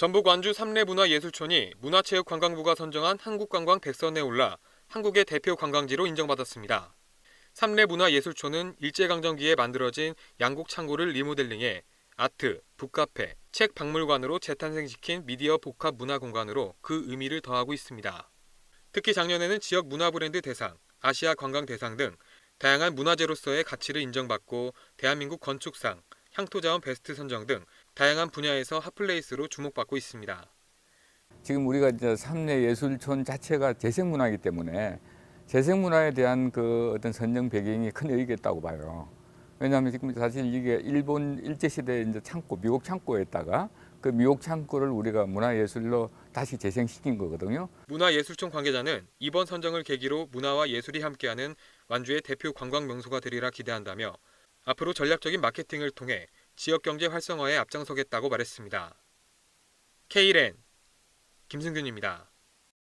전북 완주 삼례문화예술촌이 문화체육관광부가 선정한 한국관광 백선에 올라 한국의 대표 관광지로 인정받았습니다. 삼례문화예술촌은 일제강점기에 만들어진 양곡 창고를 리모델링해 아트, 북카페, 책 박물관으로 재탄생시킨 미디어 복합 문화 공간으로 그 의미를 더하고 있습니다. 특히 작년에는 지역 문화 브랜드 대상, 아시아 관광 대상 등 다양한 문화재로서의 가치를 인정받고 대한민국 건축상, 향토자원 베스트 선정 등 다양한 분야에서 핫플레이스로 주목받고 있습니다. 지금 우리가 이제 삼례 예술촌 자체가 재생문화이기 때문에 재생문화에 대한 그 어떤 선정 배경이 큰 의의가 있다고 봐요. 왜냐하면 지금 사실 이게 일본 일제 시대 이제 창고 미국 창고에다가 그 미국 창고를 우리가 문화예술로 다시 재생시킨 거거든요. 문화예술촌 관계자는 이번 선정을 계기로 문화와 예술이 함께하는 완주의 대표 관광 명소가 되리라 기대한다며 앞으로 전략적인 마케팅을 통해 지역 경제 활성화에 앞장서겠다고 말했습니다. K랜 김승균입니다.